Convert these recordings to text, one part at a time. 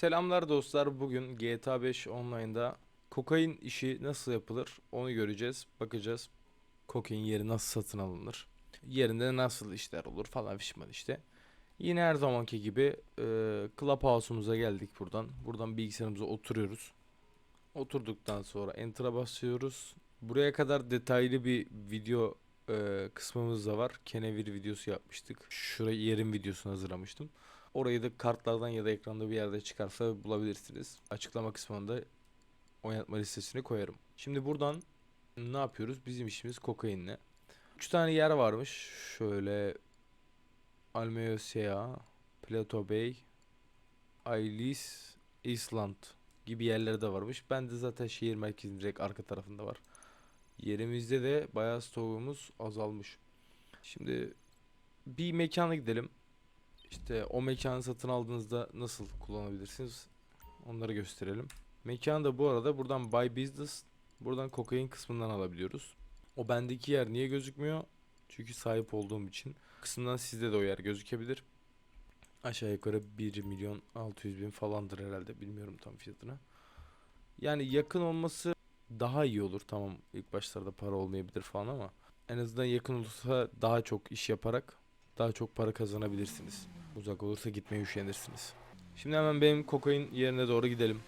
Selamlar dostlar. Bugün GTA 5 Online'da kokain işi nasıl yapılır onu göreceğiz. Bakacağız. Kokain yeri nasıl satın alınır? Yerinde nasıl işler olur falan fişman işte. Yine her zamanki gibi e, Clubhouse'umuza geldik buradan. Buradan bilgisayarımıza oturuyoruz. Oturduktan sonra Enter'a basıyoruz. Buraya kadar detaylı bir video e, kısmımız da var. Kenevir videosu yapmıştık. Şuraya yerin videosunu hazırlamıştım. Orayı da kartlardan ya da ekranda bir yerde çıkarsa bulabilirsiniz. Açıklama kısmında oynatma listesini koyarım. Şimdi buradan ne yapıyoruz? Bizim işimiz kokainle. 3 tane yer varmış. Şöyle Almeosea, Plato Bay, Ailis, Island gibi yerleri de varmış. Ben de zaten şehir merkezinin direkt arka tarafında var. Yerimizde de bayağı stoğumuz azalmış. Şimdi bir mekana gidelim. İşte o mekanı satın aldığınızda nasıl kullanabilirsiniz? Onları gösterelim. Mekanı da bu arada buradan Buy Business, buradan kokain kısmından alabiliyoruz. O bendeki yer niye gözükmüyor? Çünkü sahip olduğum için. Kısımdan sizde de o yer gözükebilir. Aşağı yukarı 1 milyon 600 bin falandır herhalde. Bilmiyorum tam fiyatını. Yani yakın olması daha iyi olur. Tamam ilk başlarda para olmayabilir falan ama en azından yakın olursa daha çok iş yaparak daha çok para kazanabilirsiniz. Uzak olursa gitmeye üşenirsiniz. Şimdi hemen benim kokain yerine doğru gidelim.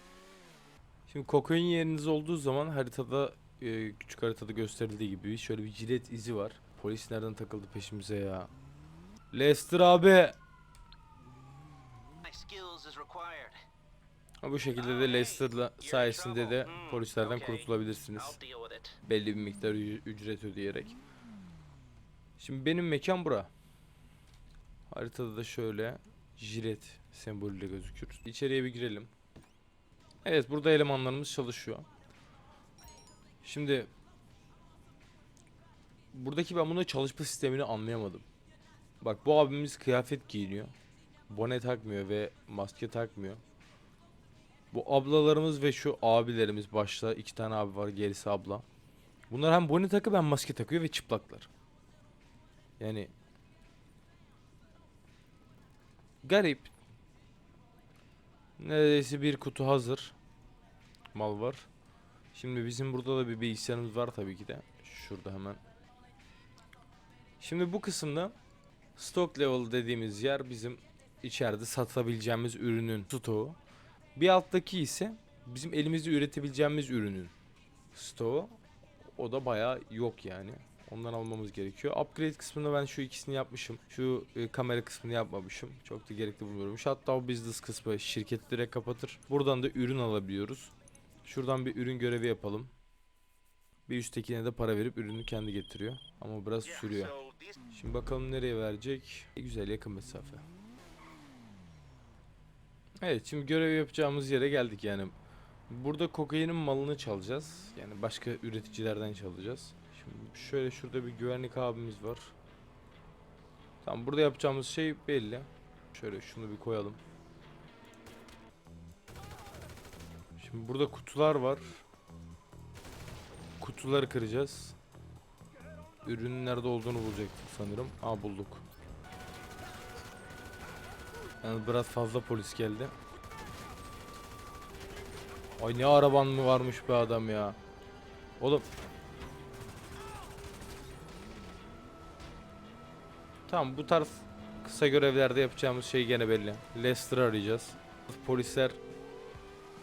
Şimdi kokain yeriniz olduğu zaman haritada e, küçük haritada gösterildiği gibi şöyle bir jilet izi var. Polis nereden takıldı peşimize ya? Lester abi. Bu şekilde de Lester'la sayesinde de Hmm, polislerden kurtulabilirsiniz. Belli bir miktar ücret ödeyerek. Şimdi benim mekan bura. Haritada da şöyle jilet sembolüyle gözükür. İçeriye bir girelim. Evet burada elemanlarımız çalışıyor. Şimdi buradaki ben bunun çalışma sistemini anlayamadım. Bak bu abimiz kıyafet giyiniyor. Bone takmıyor ve maske takmıyor. Bu ablalarımız ve şu abilerimiz başta iki tane abi var gerisi abla. Bunlar hem bone takıp hem maske takıyor ve çıplaklar. Yani garip. Neredeyse bir kutu hazır. Mal var. Şimdi bizim burada da bir bilgisayarımız var tabii ki de. Şurada hemen. Şimdi bu kısımda stock level dediğimiz yer bizim içeride satabileceğimiz ürünün stoğu. Bir alttaki ise bizim elimizde üretebileceğimiz ürünün stoğu. O da bayağı yok yani. Ondan almamız gerekiyor. Upgrade kısmında ben şu ikisini yapmışım. Şu e, kamera kısmını yapmamışım. Çok da gerekli bulmuyorum. Hatta o business kısmı şirketi direkt kapatır. Buradan da ürün alabiliyoruz. Şuradan bir ürün görevi yapalım. Bir üsttekine de para verip ürünü kendi getiriyor. Ama biraz sürüyor. Şimdi bakalım nereye verecek. E, güzel yakın mesafe. Evet şimdi görev yapacağımız yere geldik yani. Burada kokainin malını çalacağız. Yani başka üreticilerden çalacağız. Şimdi şöyle şurada bir güvenlik abimiz var. Tamam burada yapacağımız şey belli. Şöyle şunu bir koyalım. Şimdi burada kutular var. Kutuları kıracağız. Ürünün nerede olduğunu bulacaktık sanırım. Aa bulduk. Yani biraz fazla polis geldi. Ay ne araban mı varmış be adam ya. Oğlum. Tamam bu tarz kısa görevlerde yapacağımız şey gene belli. Lester'ı arayacağız. Polisler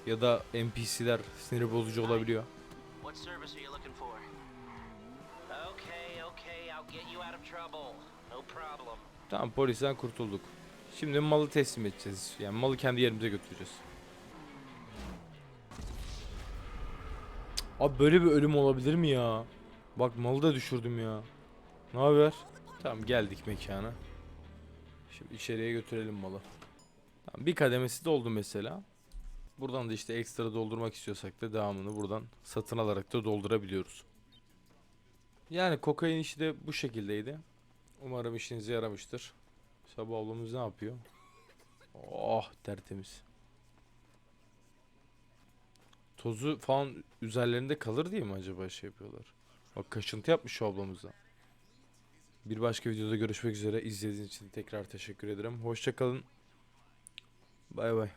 ya da NPC'ler sinir bozucu olabiliyor. what service are you looking for? Okay, okay, I'll get you out of trouble. No problem. Tamam polisten kurtulduk. Şimdi malı teslim edeceğiz. Yani malı kendi yerimize götüreceğiz. Abi böyle bir ölüm olabilir mi ya? Bak malı da düşürdüm ya. Ne haber? Tamam geldik mekana. Şimdi içeriye götürelim malı. Tamam, bir kademesi doldu mesela. Buradan da işte ekstra doldurmak istiyorsak da devamını buradan satın alarak da doldurabiliyoruz. Yani kokain işi de bu şekildeydi. Umarım işinize yaramıştır. Sabah ablamız ne yapıyor? Oh tertemiz. Tozu falan üzerlerinde kalır diye mi acaba şey yapıyorlar? Bak kaşıntı yapmış şu ablamız da. Bir başka videoda görüşmek üzere. İzlediğiniz için tekrar teşekkür ederim. Hoşçakalın. Bay bay.